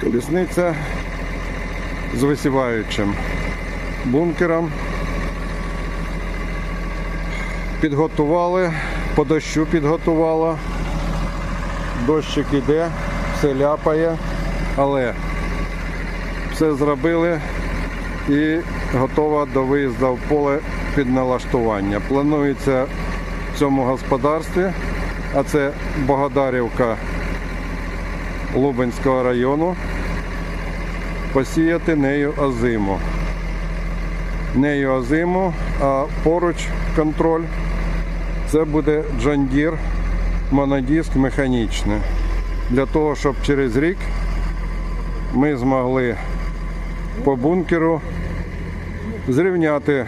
Колісниця з висіваючим бункером. Підготували, по дощу підготувала. Дощик іде, все ляпає, але все зробили і готова до виїзду в поле під налаштування. Планується в цьому господарстві, а це Богодарівка Лубенського району, посіяти нею озиму. Нею озиму, а поруч контроль це буде Джондір монодиск механічний. Для того, щоб через рік ми змогли по бункеру зрівняти,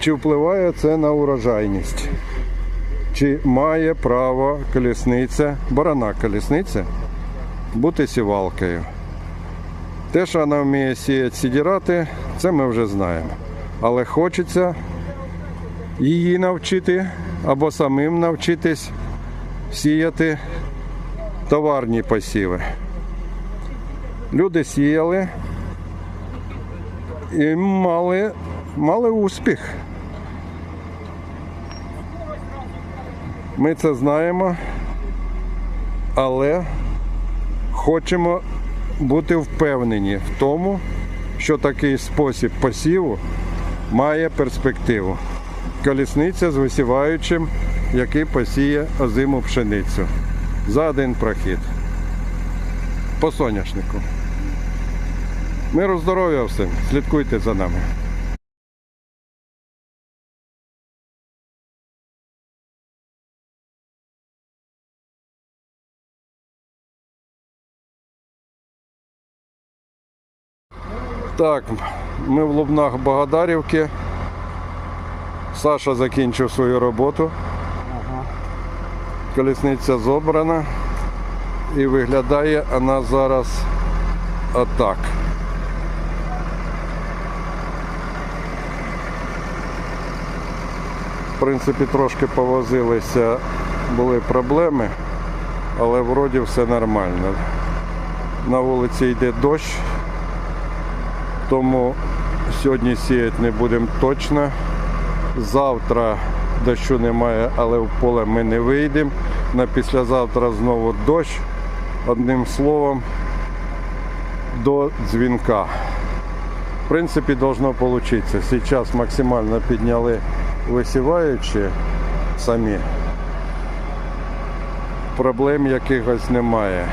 чи впливає це на урожайність, чи має право колісниця, барана колісниця бути сівалкою. Те, що вона вміє сіяти сідірати, це ми вже знаємо. Але хочеться її навчити або самим навчитись сіяти товарні посіви. Люди сіяли і мали, мали успіх. Ми це знаємо, але хочемо бути впевнені в тому, що такий спосіб посіву має перспективу. Колісниця з висіваючим, який посіє озиму пшеницю за один прохід. По соняшнику. Миру здоров'я всім. Слідкуйте за нами. Так, ми в Лубнах Богодарівки. Саша закінчив свою роботу. Колісниця зобрана. І виглядає вона зараз отак. В принципі, трошки повозилися, були проблеми, але вроді все нормально. На вулиці йде дощ, тому сьогодні сіяти не будемо точно. Завтра дощу немає, але в поле ми не вийдемо. На післязавтра знову дощ. Одним словом, до дзвінка. В принципі, должно вийти. Зараз максимально підняли висіваючі самі. Проблем якихось немає.